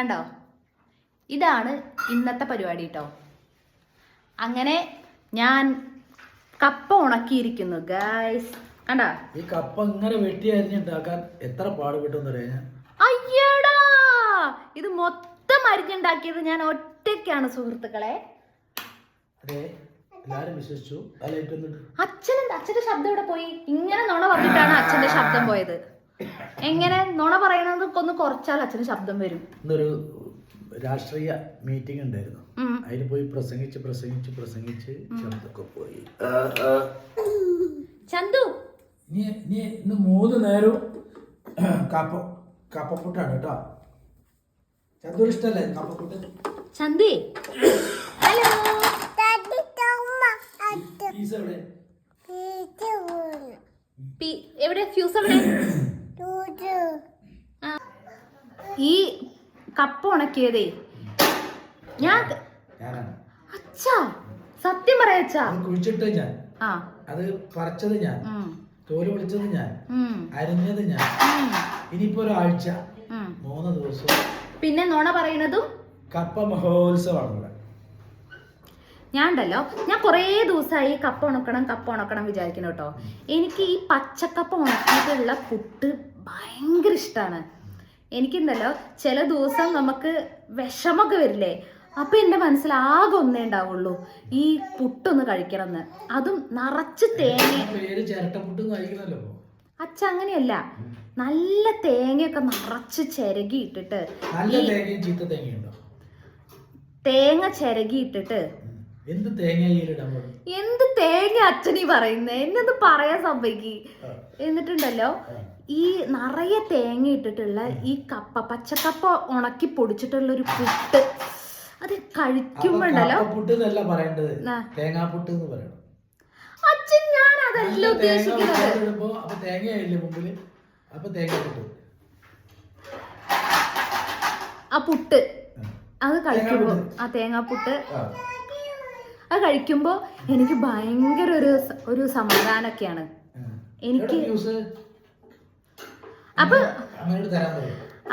കണ്ടോ? ഇതാണ് ഇന്നത്തെ പരിപാടി കേട്ടോ അങ്ങനെ ഞാൻ കപ്പ ഉണക്കിയിരിക്കുന്നു ഗായ്സ് കണ്ടോ? ഈ കപ്പ ഇങ്ങനെ വെട്ടി അരിഞ്ഞുണ്ടാക്കാൻ എത്ര പാടുപെട്ടെന്ന് അറിയാം അയ്യടാ! ഇത് മൊത്തം അരിഞ്ഞുണ്ടാക്കിയത് ഞാൻ ഒറ്റയ്ക്കാണ് സുഹൃത്തുക്കളെ. അതെ എല്ലാരും വിശ്വസിച്ചു. അച്ഛൻ അച്ഛന്റെ ശബ്ദം ഇവിടെ പോയി? ഇങ്ങനെ നുണ പറഞ്ഞിട്ടാണ് അച്ഛന്റെ ശബ്ദം പോയത്. എങ്ങനെ? നുണ പറയുന്നത് ഒന്ന് കുറച്ചാൽ അച്ഛന് ശബ്ദം വരും. ഇന്നൊരു രാഷ്ട്രീയ മീറ്റിംഗ് ഉണ്ടായിരുന്നു. അതിൽ പോയി പ്രസംഗിച്ച് പ്രസംഗിച്ച് പ്രസംഗിച്ച് ശബ്ദമൊക്കെ പോയി. ചന്തു! നീ നീ ഇന്ന് മൂന്ന് നേരവും കപ്പ കപ്പപ്പുട്ടാണ് കേട്ടോ. ചന്തു ഇഷ്ടല്ലേ കപ്പപ്പുട്ട്? ചന്തി! കപ്പ ഉണക്കിയതേ ഞാൻ അച്ഛാ സത്യം പറയാച്ചാ അത് കുഴിച്ചിട്ടത് ഞാൻ. അത് പറിച്ചത് ഞാൻ. തോൽ വിളിച്ചത് ഞാൻ. അരിഞ്ഞത് ഞാൻ. ഇനിയിപ്പോ ഒരാഴ്ച. മൂന്ന് ദിവസം. പിന്നെ നോണ പറയണതും കപ്പ മഹോത്സവമാണ് ഞാൻ ഉണ്ടല്ലോ ഞാൻ കുറേ ദിവസമായി കപ്പ ഉണക്കണം കപ്പ ഉണക്കണം വിചാരിക്കണം കേട്ടോ. എനിക്ക് ഈ പച്ചക്കപ്പ ഉണക്കിയിട്ടുള്ള പുട്ട് ഭയങ്കര ഇഷ്ടമാണ് എനിക്കുണ്ടല്ലോ ചില ദിവസം നമുക്ക് വിഷമൊക്കെ വരില്ലേ? അപ്പൊ എന്റെ മനസ്സിൽ ആകെ ഒന്നേ ഉണ്ടാവുള്ളൂ ഈ പുട്ടൊന്ന് കഴിക്കണം എന്ന് അതും നിറച്ച് തേങ്ങ. അച്ഛ അങ്ങനെയല്ല. നല്ല തേങ്ങയൊക്കെ നിറച്ച് ചിരകി ഇട്ടിട്ട് തേങ്ങ ചിരകി ഇട്ടിട്ട് എന്ത് തേങ്ങ ഇതിലിടാൻ എന്ത് തേങ്ങ അച്ഛനീ പറയുന്നേ? എന്നത് പറയാൻ സംഭവിക്കി എന്നിട്ടുണ്ടല്ലോ ഈ നിറയെ തേങ്ങ ഇട്ടിട്ടുള്ള ഈ കപ്പ പച്ചക്കപ്പ ഉണക്കി പൊടിച്ചിട്ടുള്ള ഒരു പുട്ട്. അത് കഴിക്കുമ്പോണ്ടല്ലോ. തേങ്ങാപ്പുട്ട് എന്ന് പറയണം. അച്ഛൻ ഞാൻ അതല്ല ഉദ്ദേശിക്കുന്നത്. ആ പുട്ട്. അത് കഴിക്കുമ്പോ. ആ തേങ്ങാപ്പുട്ട്. അത് കഴിക്കുമ്പോ എനിക്ക് ഭയങ്കര ഒരു ഒരു സമാധാനമൊക്കെയാണ് ആ. എനിക്ക് അപ്പൊ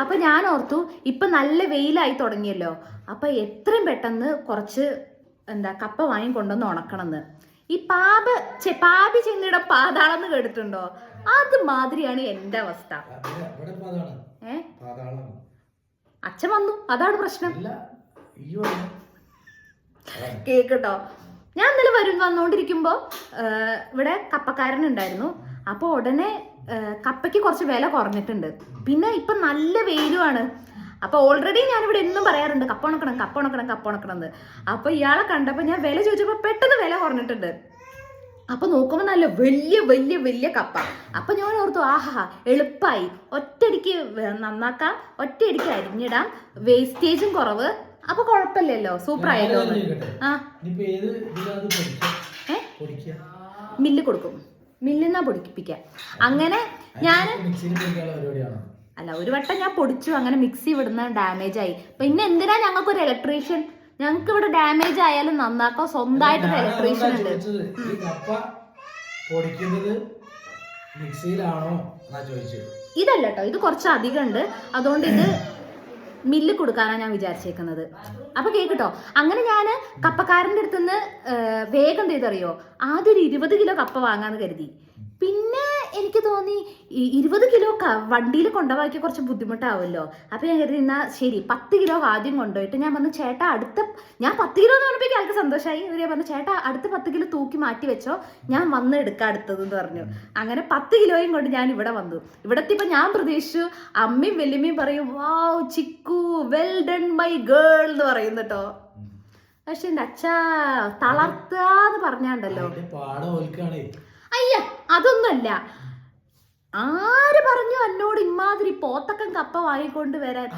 അപ്പൊ ഞാൻ ഓർത്തു ഇപ്പൊ നല്ല വെയിലായി തുടങ്ങിയല്ലോ. അപ്പൊ എത്രയും പെട്ടെന്ന് കുറച്ച് എന്താ കപ്പ വാങ്ങി കൊണ്ടുവന്ന് ഉണക്കണമെന്ന്. ഈ പാപ പാപി ചെന്നിയുടെ പാതാളെന്ന് കേട്ടിട്ടുണ്ടോ? അത് മാതിരിയാണ് എന്റെ അവസ്ഥ. ഏ? അച്ഛൻ വന്നു. അതാണ് പ്രശ്നം. കേക്കട്ടോ. ഞാൻ ഇന്നലെ വരും വന്നുകൊണ്ടിരിക്കുമ്പോ ഇവിടെ കപ്പക്കാരൻ ഉണ്ടായിരുന്നു. അപ്പൊ ഉടനെ കപ്പയ്ക്ക് കുറച്ച് വില കുറഞ്ഞിട്ടുണ്ട്. പിന്നെ ഇപ്പൊ നല്ല വെയിലുമാണ് അപ്പൊ ഓൾറെഡി ഞാൻ ഇവിടെ എന്നും പറയാറുണ്ട് കപ്പ ഉണക്കണം കപ്പ ഉണക്കണം കപ്പ ഉണക്കണം എന്ന്. അപ്പൊ ഇയാളെ കണ്ടപ്പോ ഞാൻ വില ചോദിച്ചപ്പോ പെട്ടെന്ന് വില കുറഞ്ഞിട്ടുണ്ട്. അപ്പൊ നോക്കുമ്പോ നല്ല വലിയ വലിയ വലിയ കപ്പ. അപ്പൊ ഞാൻ ഓർത്തു ആഹാ എളുപ്പായി. ഒറ്റയടിക്ക് നന്നാക്കാം. ഒറ്റയടിക്ക് അരിഞ്ഞിടാം. വേസ്റ്റേജും കുറവ്. അപ്പൊ കുഴപ്പമില്ലല്ലോ. സൂപ്പർ ആയല്ലോ ആ. മില്ല് കൊടുക്കും. മില്ലിന്നാ പൊടിപ്പിക്കാം. അങ്ങനെ ഞാൻ അല്ല ഒരു വട്ടം ഞാൻ പൊടിച്ചു അങ്ങനെ മിക്സി ഇവിടുന്ന് ഡാമേജ് ആയി പിന്നെ എന്തിനാ ഞങ്ങൾക്ക് ഒരു ഇലക്ട്രീഷ്യൻ ഞങ്ങൾക്ക് ഇവിടെ ഡാമേജ് ആയാലും നന്നാക്കാൻ സ്വന്തമായിട്ട് ഒരു ഇലക്ട്രീഷ്യൻ ഉണ്ട്. പൊടിക്കുന്നത് മിക്സിയിലാണോ എന്നാ ചോദിച്ചത്. ഇതല്ല കേട്ടോ ഇത് കുറച്ച് അധികം ഉണ്ട് അതുകൊണ്ട് ഇത് മില്ല് കൊടുക്കാനാണ് ഞാൻ വിചാരിച്ചേക്കുന്നത്. അപ്പൊ കേട്ടോ അങ്ങനെ ഞാൻ കപ്പക്കാരന്റെ അടുത്തുനിന്ന് വേഗം ചെയ്തറിയോ? ആദ്യം ഒരു ഇരുപത് കിലോ കപ്പ വാങ്ങാന്ന് കരുതി. പിന്നെ എനിക്ക് തോന്നി ഇരുപത് കിലോ വണ്ടിയിൽ കൊണ്ടുപോകാൻ കുറച്ച് ബുദ്ധിമുട്ടാവുമല്ലോ അപ്പൊ ഞാൻ കരുതി എന്നാ ശരി പത്ത് കിലോ ആദ്യം കൊണ്ടുപോയിട്ട് ഞാൻ പറഞ്ഞു ചേട്ടാ അടുത്ത ഞാൻ പത്ത് കിലോ എന്ന് പറഞ്ഞപ്പോൾ ആൾക്ക് സന്തോഷമായി ഇവർ ഞാൻ പറഞ്ഞു ചേട്ടാ അടുത്ത പത്ത് കിലോ തൂക്കി മാറ്റി വെച്ചോ. ഞാൻ വന്ന് എടുക്കാം അടുത്തത് എന്ന് പറഞ്ഞു. അങ്ങനെ പത്ത് കിലോയും കൊണ്ട് ഞാൻ ഇവിടെ വന്നു. ഇവിടെ ഇപ്പൊ ഞാൻ പ്രതീക്ഷിച്ചു അമ്മയും വെല്ലുമ്മയും പറയും wow Chikku well done my girl എന്ന് പറയും കേട്ടോ. പക്ഷെ എന്റെ അച്ഛ തളർത്താന്ന് പറഞ്ഞാണ്ടല്ലോ. അയ്യ അതൊന്നുമല്ല. ആര് പറഞ്ഞു എന്നോട് ഇമാതിരി പോത്തക്കം കപ്പ വാങ്ങിക്കൊണ്ട് വരാൻ?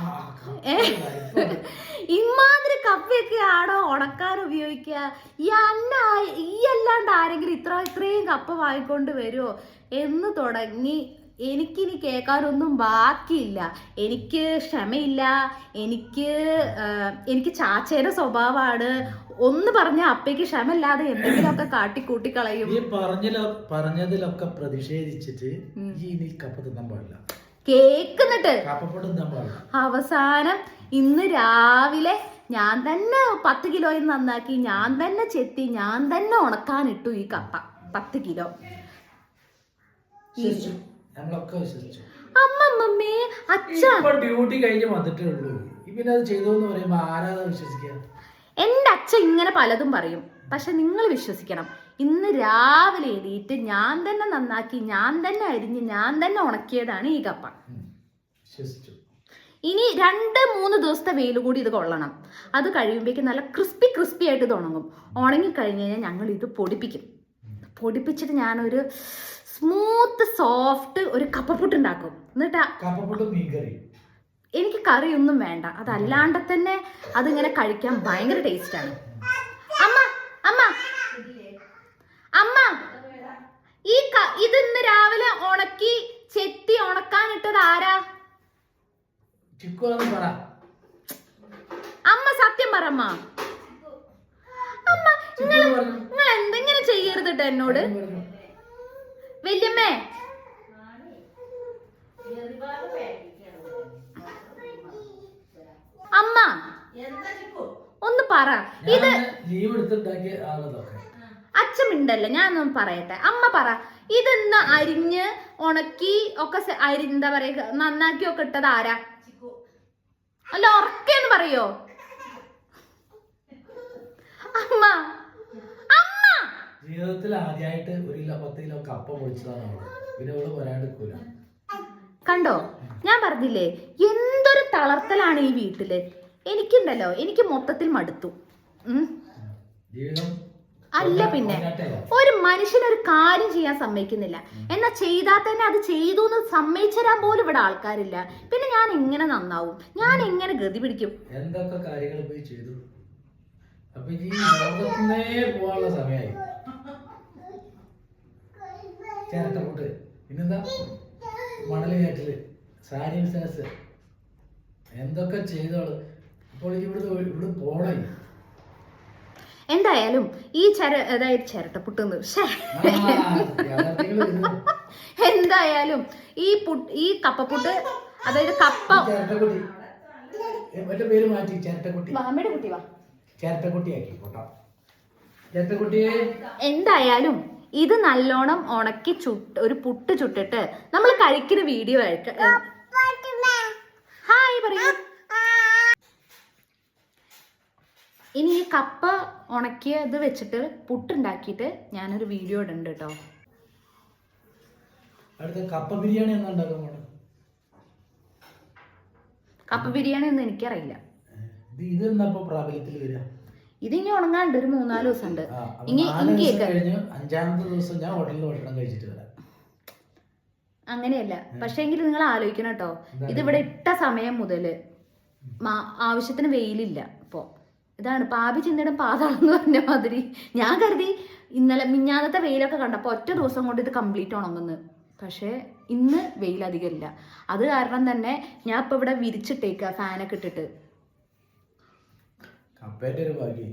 ഇമാതിരി കപ്പയൊക്കെ ആണോ ഉണക്കാൻ ഉപയോഗിക്കുക? ഈ അന്ന ഈ അല്ലാണ്ട് ആരെങ്കിലും ഇത്ര ഇത്രയും കപ്പ വാങ്ങിക്കൊണ്ട് വരുമോ? എന്ന് തുടങ്ങി. എനിക്കിനി കേൾക്കാനൊന്നും ബാക്കിയില്ല. എനിക്ക് ക്ഷമയില്ല. എനിക്ക് എനിക്ക് ചാച്ചയുടെ സ്വഭാവമാണ് ഒന്ന് പറഞ്ഞ അപ്പയ്ക്ക് ക്ഷമല്ലാതെ എന്തെങ്കിലുമൊക്കെ കാട്ടിക്കൂട്ടി കളയും ഈ പറഞ്ഞിലോ പറഞ്ഞതിലൊക്കെ പ്രതിഷേധിച്ചിട്ട് ഇനി കപ്പ തിന്നാൻ പാടില്ല. കേക്കുന്നിട്ട്. അവസാനം ഇന്ന് രാവിലെ ഞാൻ തന്നെ പത്ത് കിലോയിൽ നന്നാക്കി ഞാൻ തന്നെ ചെത്തി ഞാൻ തന്നെ ഉണക്കാനിട്ടു ഈ കപ്പ. പത്ത് കിലോ. ഞങ്ങളൊക്കെ വിശ്വസിച്ചു അമ്മമ്മേ അച്ഛ. ഇപ്പൊ ഡ്യൂട്ടി കഴിഞ്ഞ് വന്നിട്ടേ ഉള്ളൂ. പിന്നെ അത് ചെയ്തു എന്ന് പറയുമ്പോ ആരാധന വിശ്വസിക്കുക? എന്റെ അച്ഛൻ ഇങ്ങനെ പലതും പറയും. പക്ഷെ നിങ്ങൾ വിശ്വസിക്കണം. ഇന്ന് രാവിലെ എണീറ്റ് ഞാൻ തന്നെ നന്നാക്കി ഞാൻ തന്നെ അരിഞ്ഞ് ഞാൻ തന്നെ ഉണക്കിയതാണ് ഈ കപ്പ. വിശ്വസിച്ചു. ഇനി രണ്ട് മൂന്ന് ദിവസത്തെ വെയിൽ കൂടി ഇത് കൊള്ളണം. അത് കഴിയുമ്പോഴേക്കും നല്ല ക്രിസ്പി ക്രിസ്പി ആയിട്ട് ഇത് ഉണങ്ങും. ഉണങ്ങി കഴിഞ്ഞ് കഴിഞ്ഞാൽ ഞങ്ങൾ ഇത് പൊടിപ്പിക്കും. പൊടിപ്പിച്ചിട്ട് ഞാനൊരു സ്മൂത്ത് സോഫ്റ്റ് ഒരു കപ്പപ്പുട്ട് ഉണ്ടാക്കും എന്നിട്ട് എനിക്ക് മീൻകറി ഒന്നും കറിയൊന്നും വേണ്ട. അതല്ലാണ്ട് തന്നെ അതിങ്ങനെ കഴിക്കാൻ ഭയങ്കര ടേസ്റ്റാണ് അമ്മ അമ്മ അമ്മ ഈ ക- ഇത് ഇന്ന് രാവിലെ ഉണക്കി ചെത്തി ഉണക്കാൻ ഇട്ടത് ആരാ അമ്മ സത്യം പറ അമ്മ. അമ്മ നിങ്ങൾ നിങ്ങൾ എന്തെങ്കിലും ചെയ്യരുത് എന്നോട്. വല്യമ്മേ. അമ്മ ഒന്ന് പറ. ഇത് അച്ഛൻ ഉണ്ടല്ലോ ഞാനൊന്ന് പറയട്ടെ. അമ്മ പറ. ഇതെന്ന് അരിഞ്ഞ് ഉണക്കി ഒക്കെ അരി എന്താ പറയുക നന്നാക്കി ഒക്കെ ഇട്ടത് ആരാ? അല്ല ഉറക്കെന്ന് പറയോ? അമ്മ ജീവിതത്തിൽ ആദ്യമായിട്ട് ഒരു കിലോ പത്ത് കിലോ കപ്പ മുടിച്ചതാണ് അവൾ പിന്നെ അവൾ വരാണ്ടിരിക്കൂല. കണ്ടോ? ഞാൻ പറഞ്ഞില്ലേ എന്തൊരു തളർത്തലാണ് ഈ വീട്ടിൽ. എനിക്കുണ്ടല്ലോ എനിക്ക് മൊത്തത്തിൽ മടുത്തു. ജീവിതം അല്ല പിന്നെ ഒരു മനുഷ്യൻ ഒരു മനുഷ്യനൊരു കാര്യം ചെയ്യാൻ സമ്മതിക്കുന്നില്ല. എന്നാ ചെയ്താൽ തന്നെ അത് ചെയ്തു എന്ന് സമ്മതിച്ചു തരാൻ പോലും ഇവിടെ ആൾക്കാരില്ല. പിന്നെ ഞാൻ എങ്ങനെ നന്നാവും? ഞാൻ എങ്ങനെ ഗതി പിടിക്കും? എന്തൊക്കെ കാര്യങ്ങൾ പോയി ചെയ്തു? അപ്പൊ ഈ ലോകത്തിനേ സമയമായി ചേരട്ടക്കൂട്ട് പിന്നെന്താ? മണൽ കയറ്റൽ. സാരി ബിസിനസ് എന്തൊക്കെ ചെയ്തോൾ അപ്പോൾ ഇവിടെ ഇവിടെ പോണേ എന്തായാലും ഈ ചര അതായത് ചിരട്ടപ്പുട്ടെന്ന്. എന്തായാലും ഈ പുട്ട് ഈ കപ്പപ്പുട്ട് അതായത് കപ്പ പേര് മാറ്റി. ചേരട്ടക്കുട്ടി. മാമയുടെ കുട്ടി വാ. ചേരട്ടക്കുട്ടിയാക്കി. എന്തായാലും ഇത് നല്ലോണം ഉണക്കി ചുട്ട് ഒരു പുട്ട് ചുട്ടിട്ട് നമ്മൾ കഴിക്കുന്ന വീഡിയോ ആയിട്ട്. ഹായ് പറയൂ. ഇനി ഈ കപ്പ ഉണക്കിയത് വെച്ചിട്ട് പുട്ടുണ്ടാക്കിയിട്ട് ഞാനൊരു വീഡിയോ ഇടുന്നുണ്ട് കേട്ടോ കപ്പ ബിരിയാണി കപ്പ ബിരിയാണി ഒന്നും എനിക്കറിയില്ല. ഇത് എന്താ പ്രാബല്യത്തിൽ വരിക ഇത് ഇനി ഉണങ്ങാണ്ട് ഒരു മൂന്നാൽ ദിവസം ഉണ്ട് ഇനി അഞ്ചാമത്തെ ദിവസം ഞാൻ ഹോട്ടലിൽ നിന്ന് ഭക്ഷണം കഴിച്ചിട്ട് വരാം. അങ്ങനെയല്ല. പക്ഷേ എങ്കിൽ നിങ്ങൾ ആലോചിക്കണം കേട്ടോ ഇത് ഇതിവിടെ ഇട്ട സമയം മുതൽ മാ- ആവശ്യത്തിന് വെയിലില്ല ഇപ്പോ. ഇതാണ്. പാപി ചിന്തയുടെ പാതാളം എന്ന് പറഞ്ഞ മാതിരി. ഞാൻ കരുതി ഇന്നലെ മിഞ്ഞാന്നത്തെ വെയിലൊക്കെ കണ്ടപ്പോൾ ഒറ്റ ദിവസം കൊണ്ട് ഇത് കംപ്ലീറ്റ് ഉണങ്ങുന്നു. പക്ഷേ ഇന്ന് വെയിൽ അധികം ഇല്ല. അത് കാരണം തന്നെ ഞാൻ ഇപ്പൊ ഇവിടെ വിരിച്ചിട്ടേക്ക ഫാനൊക്കെ ഇട്ടിട്ട്. കപ്പേന്റെ ഒരു ഭാഗ്യം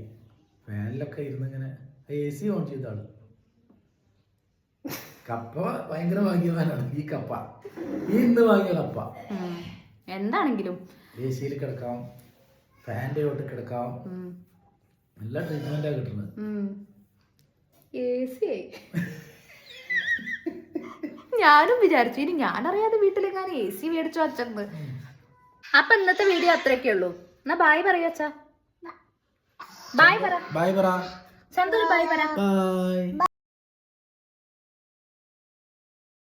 ഫാനിലൊക്കെ ഇരുന്ന് ഇങ്ങനെ എ സി ഓൺ ചെയ്ത ആൾ കപ്പ ഭയങ്കര ഭാഗ്യവാനാണ്. ഈ കപ്പ. ഈ ഇന്ന് വാങ്ങിയ കപ്പ. എന്താണെങ്കിലും. എ സിയിൽ കിടക്കാം. ഫാന്റെ തൊട്ട് കിടക്കാം. എല്ലാ നല്ല ട്രീറ്റ്മെന്റാ കിട്ടുന്നത്. ഞാനും വിചാരിച്ചു. ഇനി ഞാനറിയാതെ വീട്ടിലെങ്ങാനും എ സി മേടിച്ചു വച്ചെന്ന് അപ്പൊ ഇന്നത്തെ വീഡിയോ അത്രയൊക്കെ ഉള്ളൂ എന്നാ ബായ് പറയാച്ചാ ബായ് പറ ബൈ പറ സന്തോഷ് ബൈ പറ ബൈ